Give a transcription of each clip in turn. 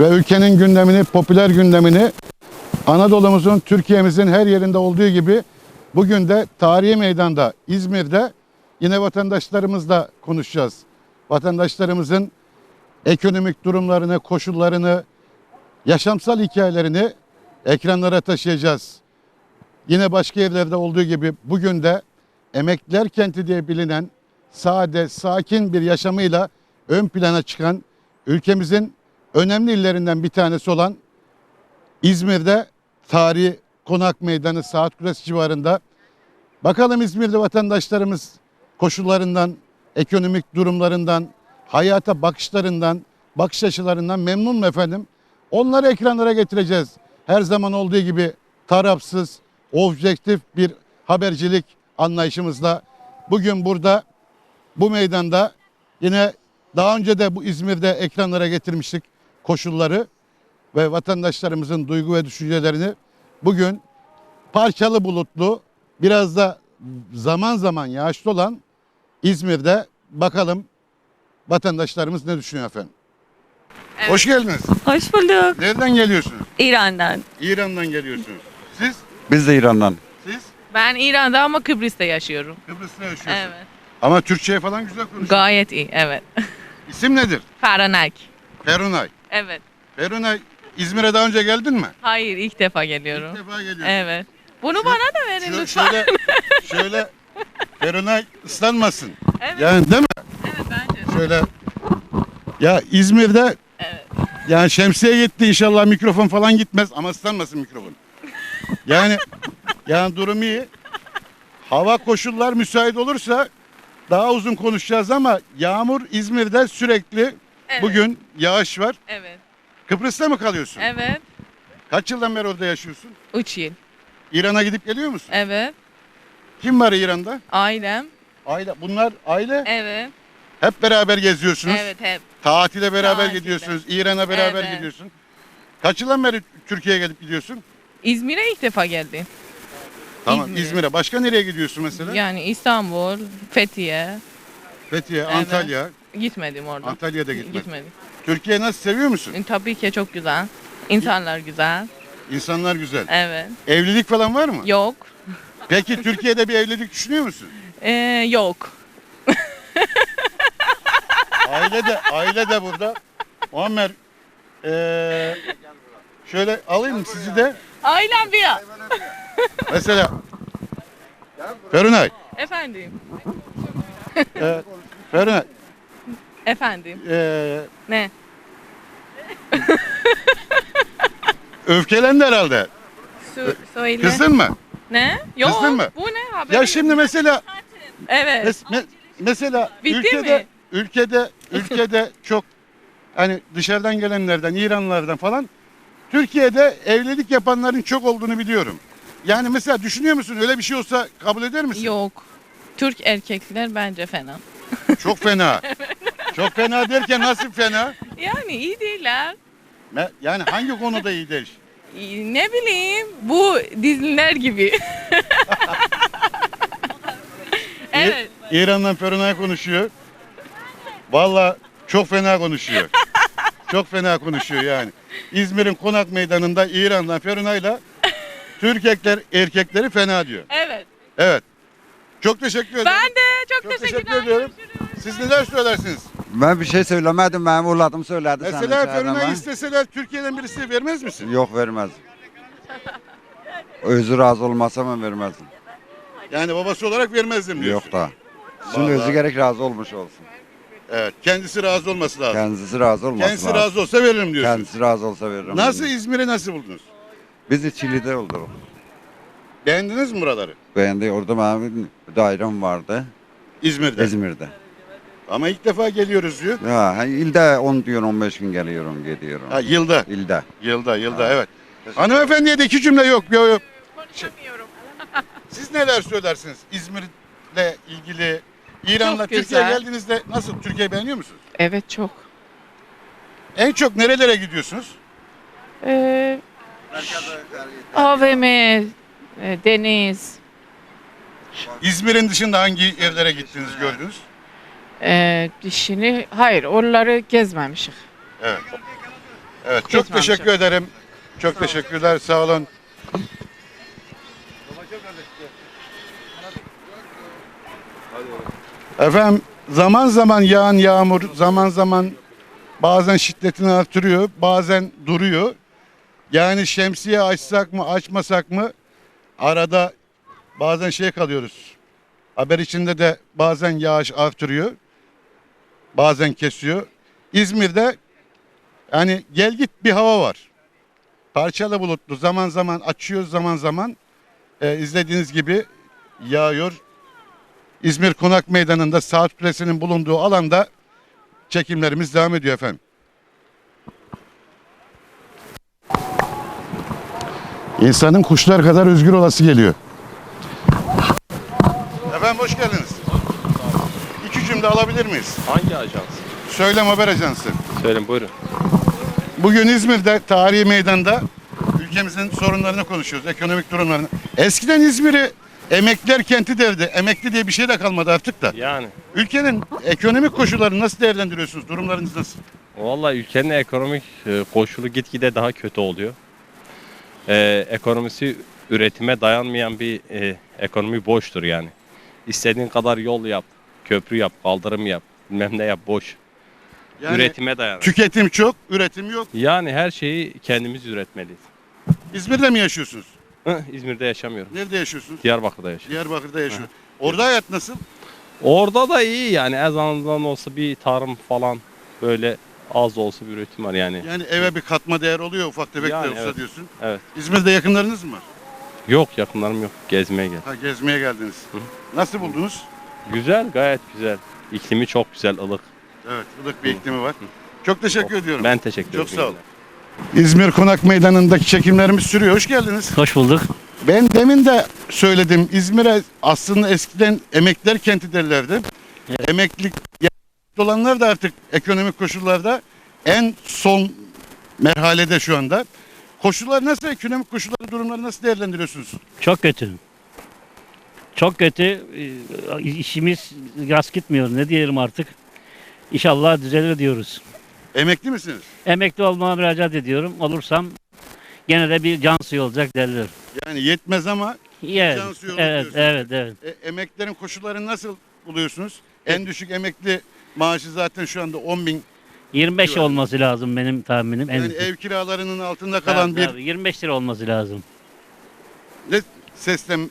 ve ülkenin gündemini, popüler gündemini Anadolu'muzun, Türkiye'mizin her yerinde olduğu gibi bugün de tarihi meydanda İzmir'de yine vatandaşlarımızla konuşacağız. Vatandaşlarımızın ekonomik durumlarını, koşullarını, yaşamsal hikayelerini ekranlara taşıyacağız. Yine başka yerlerde olduğu gibi bugün de emekliler kenti diye bilinen sade, sakin bir yaşamıyla ön plana çıkan ülkemizin önemli illerinden bir tanesi olan İzmir'de tarihi konak meydanı saat kulesi civarında. Bakalım İzmir'de vatandaşlarımız koşullarından, ekonomik durumlarından, hayata bakışlarından, bakış açılarından memnun mu efendim? Onları ekranlara getireceğiz. Her zaman olduğu gibi tarafsız, objektif bir habercilik anlayışımızla bugün burada bu meydanda yine daha önce de bu İzmir'de ekranlara getirmiştik koşulları ve vatandaşlarımızın duygu ve düşüncelerini bugün parçalı bulutlu biraz da zaman zaman yağışlı olan İzmir'de bakalım vatandaşlarımız ne düşünüyor efendim. Evet. Hoş geldiniz. Hoş bulduk. Nereden geliyorsunuz? İran'dan. İran'dan geliyorsunuz. Siz? Biz de İran'dan. Siz? Ben İran'da ama Kıbrıs'ta yaşıyorum. Kıbrıs'ta yaşıyorsunuz. Evet. Ama Türkçe'ye falan güzel konuşuyorsunuz. Gayet iyi, evet. İsim nedir? Faranak. Perunay. Evet. Perunay İzmir'e daha önce geldin mi? Hayır, ilk defa geliyorum. İlk defa geliyorsun. Evet. Bunu Şu- bana da verin Şö- lütfen. şöyle, şöyle Perunay ıslanmasın. Evet. Yani değil mi? Evet, bence. Şöyle. Ya İzmir'de Evet. yani şemsiye gitti inşallah mikrofon falan gitmez ama ıslanmasın mikrofon. Yani yani durum iyi. Hava koşullar müsait olursa daha uzun konuşacağız ama yağmur İzmir'de sürekli Evet. bugün yağış var. Evet. Kıbrıs'ta mı kalıyorsun? Evet. Kaç yıldan beri orada yaşıyorsun? Üç yıl. İran'a gidip geliyor musun? Evet. Kim var İran'da? Ailem. Aile. Bunlar aile. Evet. Hep beraber geziyorsunuz. Evet, hep. Tatile beraber Tatile. gidiyorsunuz. İran'a beraber Evet. gidiyorsun. Kaç yıldan beri Türkiye'ye gelip gidiyorsun? İzmir'e ilk defa geldim. Tamam İzmir'e. İzmir'e. Başka nereye gidiyorsun mesela? Yani İstanbul, Fethiye. Fethiye. Antalya. Gitmedim orada. Antalya'da gitmedin. Gitmedim. Türkiye nasıl seviyor musun? E, Tabii ki çok güzel. İnsanlar güzel. İnsanlar güzel. Evet. Evlilik falan var mı? Yok. Peki Türkiye'de bir evlilik düşünüyor musun? Ee, yok. Aile de aile de burada. Muammer eee, şöyle alayım sizi de. Ailem bir ya. Mesela Ferunay. Efendim. eee, Ferunay. Efendim. eee, Ne? öfkelendi herhalde. Su, söyle. Kızdın mı? Ne? Yok. Kızdın mı? Bu ne haber? Ya şimdi mesela Evet. mes- me- mesela Bitti ülkede mi? ülkede ülkede çok hani dışarıdan gelenlerden, İranlılardan falan Türkiye'de evlilik yapanların çok olduğunu biliyorum. Yani mesela düşünüyor musun öyle bir şey olsa kabul eder misin? Yok. Türk erkekler bence fena. Çok fena. Çok fena derken nasıl fena? Yani iyi değiller. Yani hangi konuda iyi değil? İyi, Ne bileyim bu diziler gibi. evet. İ- İran'dan Ferunay konuşuyor. Valla çok fena konuşuyor. Çok fena konuşuyor yani. İzmir'in konak meydanında İran'dan Ferunay'la Türk erkekler, erkekleri fena diyor. Evet. Evet. Çok teşekkür ederim. Ben de çok, çok teşekkürler. teşekkür ediyorum. Siz neler söylersiniz? Ben bir şey söylemedim. Benim evladım söyledi. sen Mesela ben- isteseler Türkiye'den birisi vermez misin? Yok vermez. Özü razı olmasa ben vermezdim. Yani babası olarak vermezdim diyorsun. Yok da. Şimdi Vallahi. özü gerek razı olmuş olsun. Evet. Kendisi razı olması lazım. Kendisi razı olması Kendisi lazım. razı olsa veririm diyorsun. Kendisi razı olsa veririm. Nasıl İzmir'i nasıl buldunuz? Biz de Çili'de olduk. Beğendiniz mi buraları? Beğendi. Orada benim dairem vardı. İzmir'de. İzmir'de. Ama ilk defa geliyoruz diyor. Ha, ha, ilde 10 diyor 15 gün geliyorum gidiyorum. Ha, yılda. İlde. Yılda, yılda Ha. evet. Hanımefendiye de iki cümle yok. yok, yok. Konuşamıyorum. Siz neler söylersiniz İzmir'le ilgili? İran'la Çok Türkiye'ye güzel. geldiğinizde nasıl? Türkiye'yi beğeniyor musunuz? Evet çok. En çok nerelere gidiyorsunuz? Ee, AVM, e, deniz, İzmir'in dışında hangi yerlere gittiniz gördünüz? Ee, dişini hayır oraları gezmemişik. Evet. Evet çok Geçmemiş. teşekkür ederim. Çok teşekkürler sağ olun. Efendim zaman zaman yağan yağmur zaman zaman bazen şiddetini artırıyor bazen duruyor. Yani şemsiye açsak mı açmasak mı arada bazen şey kalıyoruz. Haber içinde de bazen yağış artırıyor. Bazen kesiyor. İzmir'de yani gel git bir hava var. Parçalı bulutlu zaman zaman açıyor zaman zaman e, izlediğiniz gibi yağıyor. İzmir Konak Meydanı'nda Saat Kulesi'nin bulunduğu alanda çekimlerimiz devam ediyor efendim. İnsanın kuşlar kadar özgür olası geliyor. Efendim hoş geldiniz. İki cümle alabilir miyiz? Hangi ajans? Söylem Haber Ajansı. Söyleyin buyurun. Bugün İzmir'de tarihi meydanda ülkemizin sorunlarını konuşuyoruz, ekonomik durumlarını. Eskiden İzmir'i emekliler kenti derdi. Emekli diye bir şey de kalmadı artık da. Yani Ülkenin ekonomik koşullarını nasıl değerlendiriyorsunuz? Durumlarınız nasıl? vallahi ülkenin ekonomik e, koşulu gitgide daha kötü oluyor. Ee, ekonomisi üretime dayanmayan bir e, ekonomi boştur yani. İstediğin kadar yol yap, köprü yap, kaldırım yap, bilmem ne yap boş. Yani Üretime dayanır. tüketim çok, üretim yok. Yani her şeyi kendimiz üretmeliyiz. İzmir'de mi yaşıyorsunuz? Hı, İzmir'de yaşamıyorum. Nerede yaşıyorsunuz? Diyarbakır'da yaşıyorum. Diyarbakır'da yaşıyor. Orada hayat nasıl? Orada da iyi yani az azından olsa bir tarım falan böyle az olsa bir üretim var yani. Yani eve bir katma değer oluyor ufak tefek de Yani olsa evet. diyorsun. Evet. İzmir'de yakınlarınız mı var? Yok yakınlarım yok. Gezmeye gel. Ha, gezmeye geldiniz. Hı. Nasıl buldunuz? Güzel, gayet güzel. İklimi çok güzel, ılık. Evet, ılık bir iklimi var. Çok teşekkür ediyorum. Ben teşekkür ederim. Çok sağ ol. İzmir Konak Meydanı'ndaki çekimlerimiz sürüyor. Hoş geldiniz. Hoş bulduk. Ben demin de söyledim. İzmir'e aslında eskiden emekliler kenti derlerdi. Evet. Emeklilik olanlar da artık ekonomik koşullarda en son merhalede şu anda. Koşullar nasıl? Ekonomik koşulları durumları nasıl değerlendiriyorsunuz? Çok kötü. Çok kötü. Ee, İşimiz rast gitmiyor. Ne diyelim artık. İnşallah düzelir diyoruz. Emekli misiniz? Emekli olmama müracaat ediyorum. Olursam gene de bir can suyu olacak derler. Yani yetmez ama Evet, Can suyu olur evet, evet, evet. e, emeklilerin koşullarını nasıl buluyorsunuz? En düşük emekli maaşı zaten şu anda 10 bin. 25 Civarı. olması lazım benim tahminim. En Yani ev kiralarının altında kalan Tabii, bir tabii, 25 lira olması lazım. ne seslem,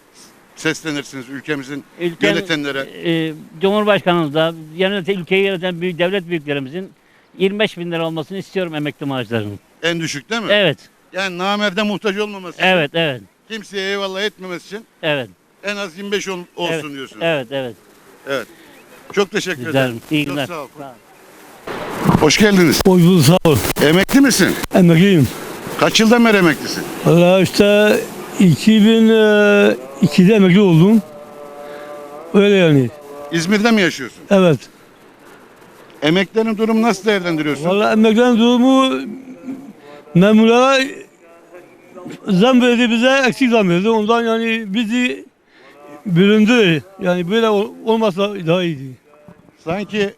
seslenirsiniz ülkemizin Ülkem, yönetenlere. e, Cumhurbaşkanımız da yöneten, ülkeyi yöneten büyük devlet büyüklerimizin 25 bin lira olmasını istiyorum emekli maaşlarının. En düşük değil mi? Evet, Yani namerde muhtaç olmaması için, evet, evet, kimseye eyvallah etmemesi için evet. en az 25 ol- olsun evet, diyorsunuz. Evet, evet. Çok teşekkür Güzel. ederim. İyi günler. Sağ ol. Hoş geldiniz. Hoş bulduk sağ ol. Emekli misin? Emekliyim. Kaç yıldan beri emeklisin? Valla işte 2002'de emekli oldum. Öyle yani. İzmir'de mi yaşıyorsun? Evet. Emeklilerin durumu nasıl değerlendiriyorsun? Valla emeklilerin durumu memurlara zam verdi bize eksik zam verdi. Ondan yani bizi bölündü. Yani böyle ol- olmasa daha iyiydi. Sanki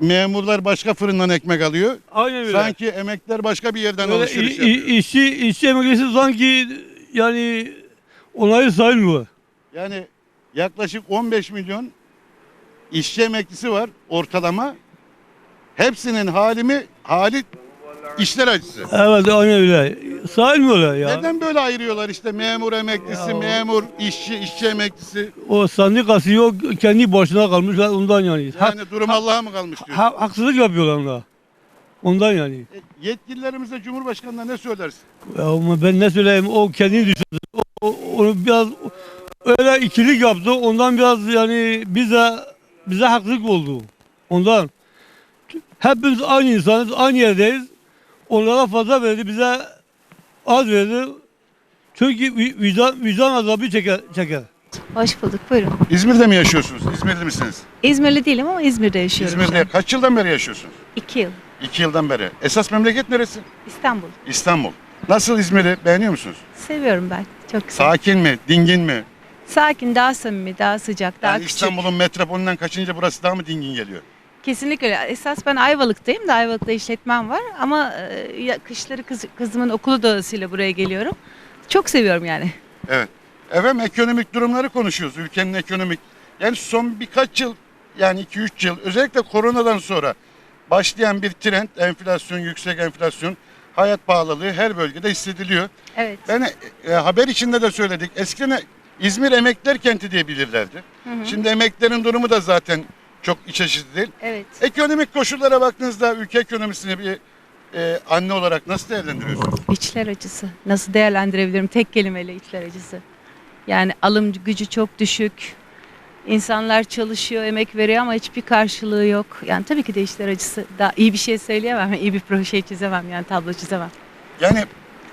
memurlar başka fırından ekmek alıyor. Aynen öyle. Sanki emekliler başka bir yerden Böyle alışveriş i- yapıyor. işçi, işçi emeklisi sanki yani onayı sayılmıyor. Yani yaklaşık 15 milyon işçi emeklisi var ortalama. Hepsinin halimi hali işler acısı. Evet aynen öyle. Sayılmıyorlar ya. Neden böyle ayırıyorlar işte memur emeklisi, memur, işçi, işçi emeklisi. O sendikası yok kendi başına kalmışlar ondan yani. Hak- Yani durum Allah'a mı kalmış diyor. ha- haksızlık yapıyorlar ona. Ondan yani. E, Yetkililerimize Cumhurbaşkanı'na ne söylersin? Ya ama ben ne söyleyeyim o kendini düşündü. O, o- onu biraz öyle ikilik yaptı. Ondan biraz yani bize bize haksızlık oldu. Ondan. Hepimiz aynı insanız, aynı yerdeyiz. Onlara fazla verdi, bize az verdi. Çünkü vi- vicdan, vicdan azabı çeker. çeker. Hoş bulduk. Buyurun. İzmir'de mi yaşıyorsunuz? İzmirli misiniz? İzmirli değilim ama İzmir'de yaşıyorum. şu İzmir'de an. kaç yıldan beri yaşıyorsunuz? İki yıl. İki yıldan beri. Esas memleket neresi? İstanbul. İstanbul. Nasıl İzmir'i beğeniyor musunuz? Seviyorum ben. Çok güzel. Sakin mi? Dingin mi? Sakin, daha samimi, daha sıcak, daha Yani küçük. İstanbul'un metropolünden kaçınca burası daha mı dingin geliyor? Kesinlikle öyle. Esas ben Ayvalık'tayım da Ayvalık'ta işletmem var ama e, ya- kışları kız, kızımın okulu dolayısıyla buraya geliyorum. Çok seviyorum yani. Efendim ekonomik durumları konuşuyoruz. Ülkenin ekonomik. Yani son birkaç yıl yani 2-3 yıl özellikle koronadan sonra başlayan bir trend enflasyon, yüksek enflasyon, hayat pahalılığı her bölgede hissediliyor. Evet. Ben e, haber içinde de söyledik. Eskiden İzmir emekler kenti diye bilirlerdi. Şimdi emeklerin durumu da zaten çok iç açıcı değil. Evet. Ekonomik koşullara baktığınızda ülke ekonomisini bir e, anne olarak nasıl değerlendiriyorsunuz? İçler acısı. Nasıl değerlendirebilirim tek kelimeyle içler acısı. Yani alım gücü çok düşük. İnsanlar çalışıyor, emek veriyor ama hiçbir karşılığı yok. Yani tabii ki de içler acısı. Daha iyi bir şey söyleyemem, iyi bir proje çizemem yani tablo çizemem. Yani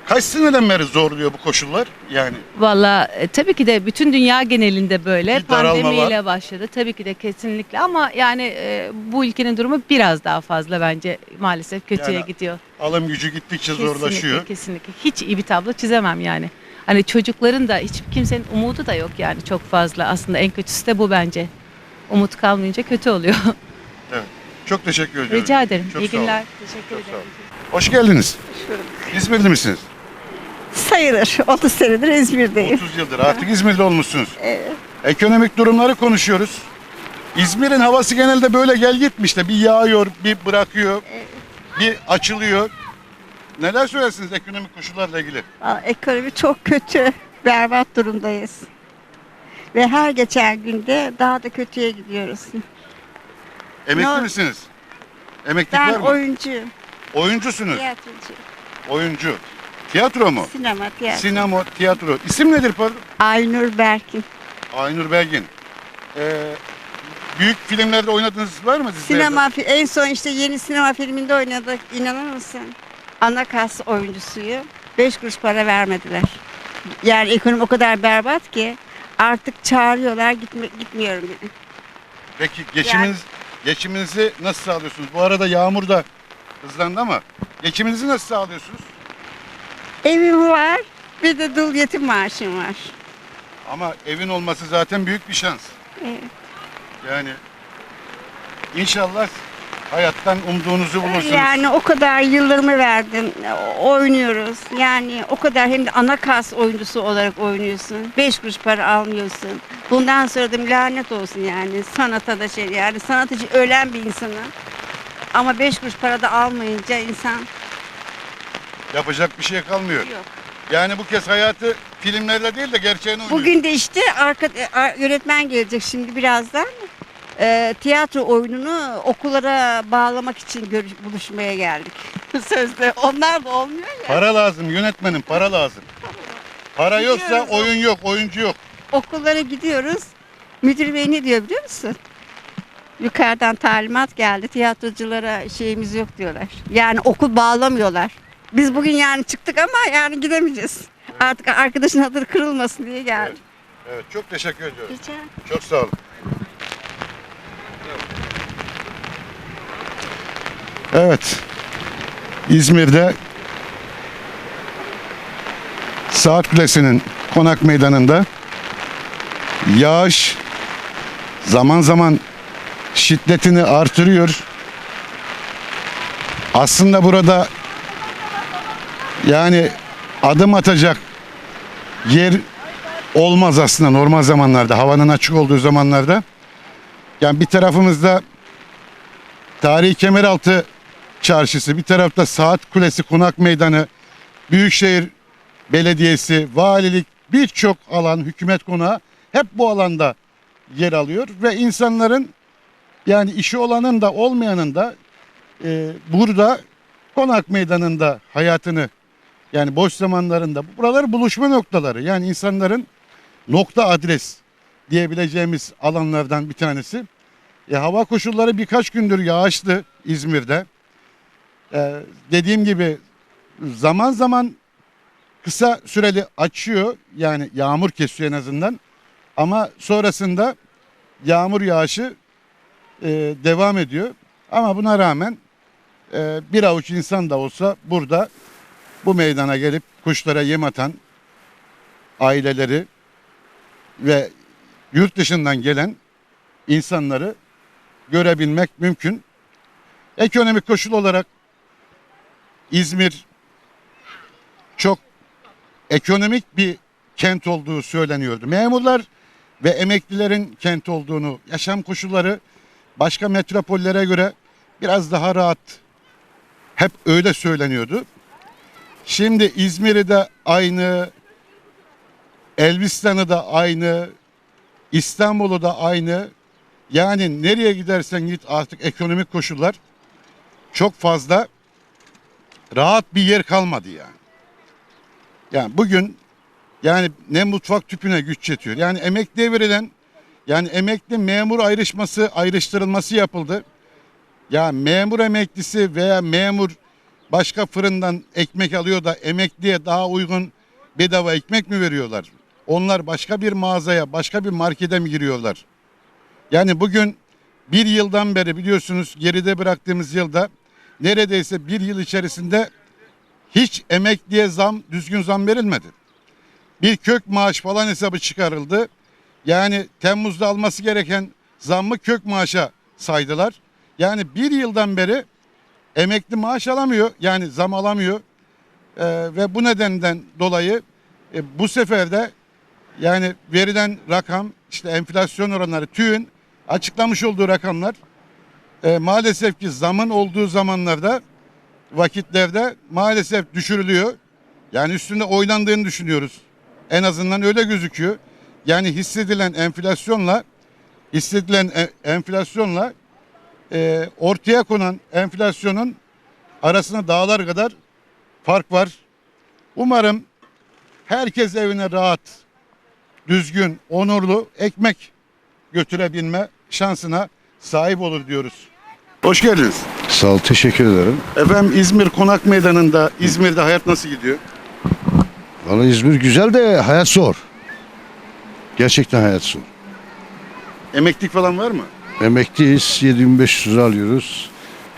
kaç seneden beri zorluyor bu koşullar? Yani Valla e, tabii ki de bütün dünya genelinde böyle Bir daralma pandemiyle başladı. Tabii ki de kesinlikle ama yani e, bu ülkenin durumu biraz daha fazla bence maalesef kötüye Yani gidiyor. alım gücü gittikçe Kesinlikle, zorlaşıyor. Kesinlikle. Hiç iyi bir tablo çizemem yani. Hani çocukların da hiç kimsenin umudu da yok yani çok fazla. Aslında en kötüsü de bu bence. Umut kalmayınca kötü oluyor. Çok teşekkür ediyorum. Rica ederim. Çok iyi sağ olun. günler. Teşekkür Çok sağ ederim. olun. Hoş geldiniz. İzmirli misiniz? Sayılır. 30 senedir İzmir'deyim. 30 yıldır artık İzmir'de olmuşsunuz. Evet. Ekonomik durumları konuşuyoruz. İzmir'in havası genelde böyle gel gitmiş de bir yağıyor, bir bırakıyor, bir açılıyor. Neler söylersiniz ekonomik koşullarla ilgili? Aa, Ekonomi çok kötü. Berbat durumdayız. Ve her geçen günde daha da kötüye gidiyoruz. Emekli Ne- misiniz? Emeklilik Ben var mı? oyuncuyum. Oyuncusunuz. Tiyatrocu. Oyuncu. Tiyatro mu? Sinema, tiyatro. Sinema, tiyatro. İsim nedir pardon? Aynur Berkin. Aynur Belgin. Ee, büyük filmlerde oynadığınız var mı dizilerde? Sinema, fi- en son işte yeni sinema filminde oynadık. İnanır mısın? Ana kas oyuncusuyum. 5 kuruş para vermediler. Yani ekonomi o kadar berbat ki artık çağırıyorlar gitme, gitmiyorum. Peki geçiminiz, geçiminizi nasıl sağlıyorsunuz? Bu arada yağmur da hızlandı ama geçiminizi nasıl sağlıyorsunuz? Evim var. Bir de dul yetim maaşım var. Ama evin olması zaten büyük bir şans. Evet. Yani inşallah hayattan umduğunuzu bulursunuz. Yani o kadar yıllarımı verdim. Oynuyoruz. Yani o kadar hem de ana kas oyuncusu olarak oynuyorsun. Beş kuruş para almıyorsun. Bundan sonra da lanet olsun yani. Sanata da şey yani sanat için ölen bir insanı. Ama beş kuruş para da almayınca insan Yapacak bir şey kalmıyor. yok. Yani bu kez hayatı filmlerle değil de gerçeğini oynuyor. Bugün de işte arka, a- yönetmen gelecek şimdi birazdan. Ee, tiyatro oyununu okullara bağlamak için görüş, buluşmaya geldik. Sözde onlar da olmuyor ya. Para lazım yönetmenim para lazım. Para yoksa Gidiyoruz. oyun yok oyuncu yok. okullara gidiyoruz. Müdür bey ne diyor biliyor musun? Yukarıdan talimat geldi. Tiyatroculara şeyimiz yok diyorlar. Yani okul bağlamıyorlar. Biz bugün yani çıktık ama yani gidemeyeceğiz. Artık arkadaşın hatırı kırılmasın diye geldik. Evet çok teşekkür ediyorum. Rica Çok sağ olun. Evet. İzmir'de Saat Kulesi'nin konak meydanında yağış zaman zaman şiddetini artırıyor. Aslında burada yani adım atacak yer olmaz aslında normal zamanlarda havanın açık olduğu zamanlarda. Yani bir tarafımızda Tarihi Kemeraltı Çarşısı, bir tarafta Saat Kulesi Konak Meydanı, Büyükşehir Belediyesi, valilik birçok alan, hükümet konağı hep bu alanda yer alıyor ve insanların yani işi olanın da olmayanın da e, burada konak meydanında hayatını yani boş zamanlarında buralar buluşma noktaları. Yani insanların nokta adres diyebileceğimiz alanlardan bir tanesi. E, hava koşulları birkaç gündür yağışlı İzmir'de. E, dediğim gibi zaman zaman kısa süreli açıyor yani yağmur kesiyor en azından. Ama sonrasında yağmur yağışı e, devam ediyor. Ama buna rağmen e, bir avuç insan da olsa burada bu meydana gelip kuşlara yem atan aileleri ve yurt dışından gelen insanları görebilmek mümkün. Ekonomik koşul olarak İzmir çok ekonomik bir kent olduğu söyleniyordu. Memurlar ve emeklilerin kent olduğunu, yaşam koşulları başka metropollere göre biraz daha rahat hep öyle söyleniyordu. Şimdi İzmir'i de aynı, Elbistan'ı da aynı, İstanbul'u da aynı. Yani nereye gidersen git artık ekonomik koşullar çok fazla rahat bir yer kalmadı yani. Yani bugün yani ne mutfak tüpüne güç yetiyor. Yani emekliye verilen yani emekli memur ayrışması ayrıştırılması yapıldı. Ya memur emeklisi veya memur başka fırından ekmek alıyor da emekliye daha uygun bedava ekmek mi veriyorlar? Onlar başka bir mağazaya, başka bir markete mi giriyorlar? Yani bugün bir yıldan beri biliyorsunuz geride bıraktığımız yılda neredeyse bir yıl içerisinde hiç emekliye zam, düzgün zam verilmedi. Bir kök maaş falan hesabı çıkarıldı. Yani Temmuz'da alması gereken zammı kök maaşa saydılar. Yani bir yıldan beri emekli maaş alamıyor. Yani zam alamıyor. Ee, ve bu nedenden dolayı e, bu sefer de yani verilen rakam işte enflasyon oranları TÜİ'nin açıklamış olduğu rakamlar e, maalesef ki zamın olduğu zamanlarda vakitlerde maalesef düşürülüyor. Yani üstünde oynandığını düşünüyoruz. En azından öyle gözüküyor. Yani hissedilen enflasyonla hissedilen e- enflasyonla e, ortaya konan enflasyonun arasında dağlar kadar fark var. Umarım herkes evine rahat, düzgün, onurlu ekmek götürebilme şansına sahip olur diyoruz. Hoş geldiniz. Sağ ol, teşekkür ederim. Efendim İzmir Konak Meydanı'nda İzmir'de hayat nasıl gidiyor? Valla İzmir güzel de hayat zor. Gerçekten hayat zor. Emeklilik falan var mı? Emekliyiz, 7500 lira alıyoruz.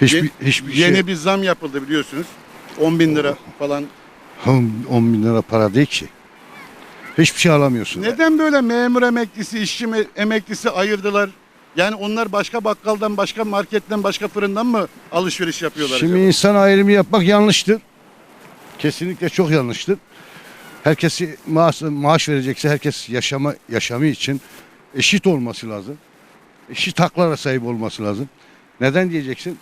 Hiçbir, Ye- hiçbir Yeni şey, bir zam yapıldı biliyorsunuz. 10 bin lira falan. 10 bin lira para değil ki. Hiçbir şey alamıyorsun. Neden böyle memur emeklisi, işçi me- emeklisi ayırdılar? Yani onlar başka bakkaldan, başka marketten, başka fırından mı alışveriş yapıyorlar Şimdi acaba? insan ayrımı yapmak yanlıştır. Kesinlikle çok yanlıştır. Herkesi maaş, maaş verecekse herkes yaşama yaşamı için eşit olması lazım. Eşit haklara sahip olması lazım. Neden diyeceksin?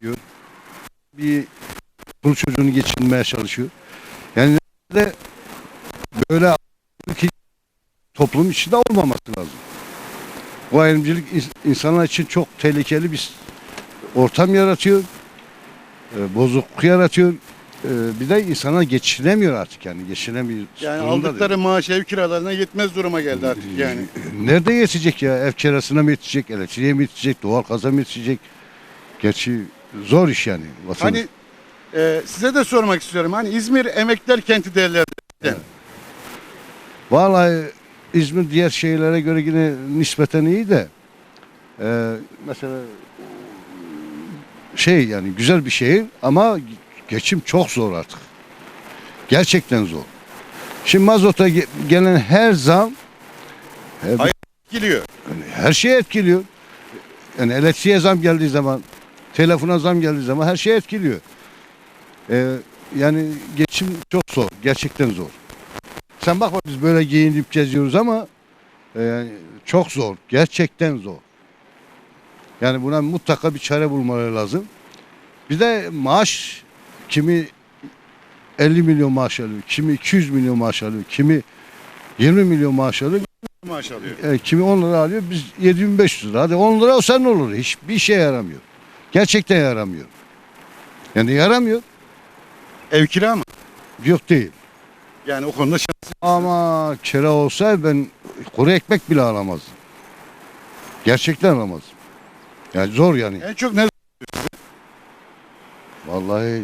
Diyor. Bir kul çocuğunu geçinmeye çalışıyor. Yani de böyle ki toplum içinde olmaması lazım. Bu ayrımcılık ins- insanlar için çok tehlikeli bir ortam yaratıyor. e, bozukluk yaratıyor. E, bir de insanlar geçinemiyor artık yani geçinemiyor. Yani durumda aldıkları maaş ev kiralarına yetmez duruma geldi artık değil. yani. Nerede yetecek ya? Ev kirasına mı yetecek, elektriğe mi yetecek, doğal gaza mı yetecek? Gerçi zor iş yani. vatandaş. Hani e, size de sormak istiyorum. Hani İzmir emekler kenti derler. Vallahi İzmir diğer şehirlere göre yine nispeten iyi de e, mesela şey yani güzel bir şehir ama geçim çok zor artık. Gerçekten zor. Şimdi mazota ge- gelen her zam e, Ay- Geliyor. yani her şeye etkiliyor. Yani elektriğe zam geldiği zaman, telefona zam geldiği zaman her şey etkiliyor. E, yani geçim çok zor. Gerçekten zor. Sen bakma biz böyle giyinip geziyoruz ama e, yani çok zor. Gerçekten zor. Yani buna mutlaka bir çare bulmaları lazım. Bir de maaş kimi 50 milyon maaş alıyor, kimi 200 milyon maaş alıyor, kimi 20 milyon maaş alıyor, Maaş alıyor. e, kimi 10 lira alıyor, biz 7500 lira. Hadi 10 lira olsa ne olur? Hiçbir şey yaramıyor. Gerçekten yaramıyor. Yani yaramıyor. Ev kira mı? Yok değil. Yani o konuda şans- Ama kira olsa ben kuru ekmek bile alamazdım. Gerçekten alamazdım. Yani zor yani. en çok ne Vallahi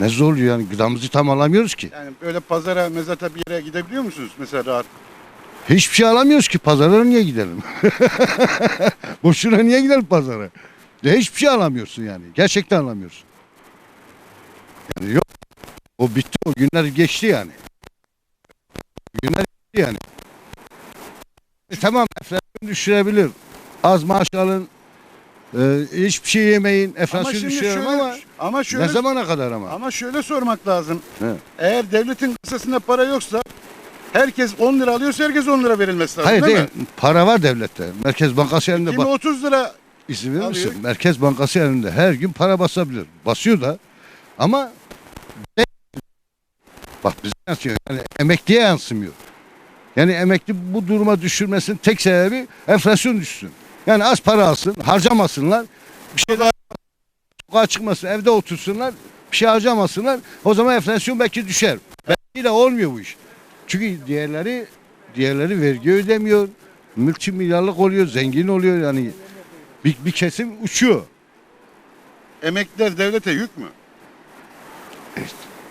ne zor yani gıdamızı tam alamıyoruz ki. yani böyle pazara, mezata bir yere gidebiliyor musunuz mesela rahat? Hiçbir şey alamıyoruz ki pazara niye gidelim? Boşuna niye gidelim pazara? Ya hiçbir şey alamıyorsun yani. Gerçekten alamıyorsun. Yani yok. O bitti. O günler geçti yani. Günler geçti yani. E tamam enflasyon düşürebilir. Az maaş alın. Ee, hiçbir şey yemeyin, enflasyon şöyle, ama ama şöyle, ne zamana kadar ama? ama şöyle sormak lazım. Evet. Eğer devletin kasasında para yoksa herkes 10 lira alıyorsa herkes 10 lira verilmesi lazım Hayır değil, değil. mi? Para var devlette. Merkez Bankası elinde Kimi bak. 30 lira İzin verir alıyor. misin? Merkez Bankası elinde her gün para basabilir. Basıyor da ama bak bize yansıyor. Yani emekliye yansımıyor. Yani emekli bu duruma düşürmesinin tek sebebi enflasyon düşsün. Yani az para alsın, harcamasınlar. Bir şey daha sokağa çıkmasın, evde otursunlar. Bir şey harcamasınlar. O zaman enflasyon belki düşer. Belki de olmuyor bu iş. Çünkü diğerleri diğerleri vergi ödemiyor. Multimilyarlık oluyor, zengin oluyor yani. Bir, bir kesim uçuyor. emekliler devlete yük mü?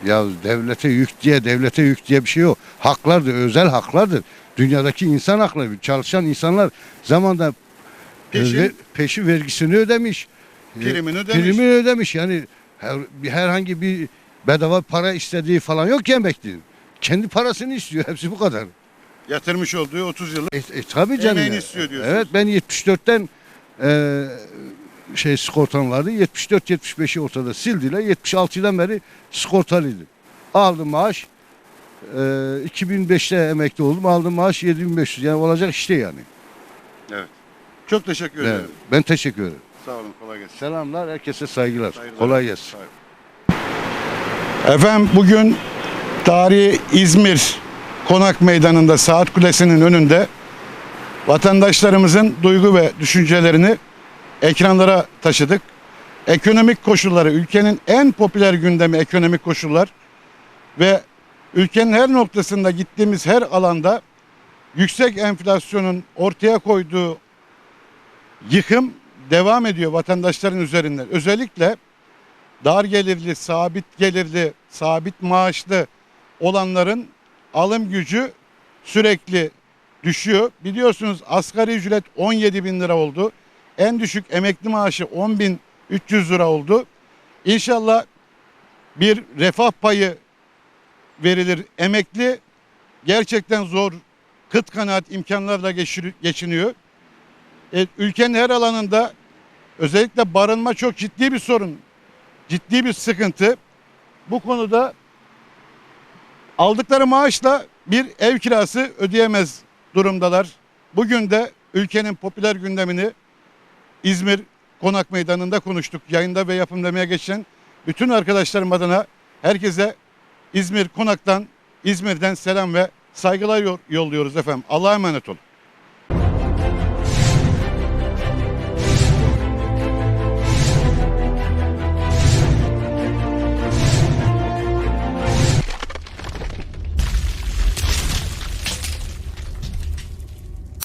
Ya devlete yük diye devlete yük diye bir şey yok. Haklardır, özel haklardır. Dünyadaki insan hakları. Çalışan insanlar zamanda Peşin- peşin vergisini ödemiş. Primini ödemiş. Primini ödemiş. Yani her, herhangi bir bedava para istediği falan yok ki. Kendi parasını istiyor. Hepsi bu kadar. Yatırmış olduğu 30 yıllık E, e, tabii canım. Emeğini istiyor diyorsunuz. Evet ben 74'ten e, şey sigortam vardı. 74-75'i ortada sildiler. 76'dan beri sigortalıydı. Aldım maaş. E, 2005'te emekli oldum. Aldım maaş 7500. Yani olacak işte yani. Çok teşekkür Evet. ederim. Ben teşekkür ederim. Sağ olun kolay gelsin. Selamlar. Herkese saygılar. Saygılar. Kolay gelsin. Efendim bugün tarihi İzmir Konak Meydanı'nda Saat Kulesi'nin önünde vatandaşlarımızın duygu ve düşüncelerini ekranlara taşıdık. Ekonomik koşulları, ülkenin en popüler gündemi ekonomik koşullar ve ülkenin her noktasında gittiğimiz her alanda yüksek enflasyonun ortaya koyduğu yıkım devam ediyor vatandaşların üzerinden. Özellikle dar gelirli, sabit gelirli, sabit maaşlı olanların alım gücü sürekli düşüyor. Biliyorsunuz asgari ücret 17 bin lira oldu. En düşük emekli maaşı 10 bin 300 lira oldu. İnşallah bir refah payı verilir. Emekli gerçekten zor, kıt kanaat imkanlarla geçiniyor. E, ülkenin her alanında özellikle barınma çok ciddi bir sorun ciddi bir sıkıntı. Bu konuda aldıkları maaşla bir ev kirası ödeyemez durumdalar. Bugün de ülkenin popüler gündemini İzmir Konak Meydanı'nda konuştuk. Yayında ve yapımlamaya geçen bütün arkadaşlarım adına herkese İzmir Konak'tan, İzmir'den selam ve saygılar yolluyoruz efendim. Allah'a emanet olun.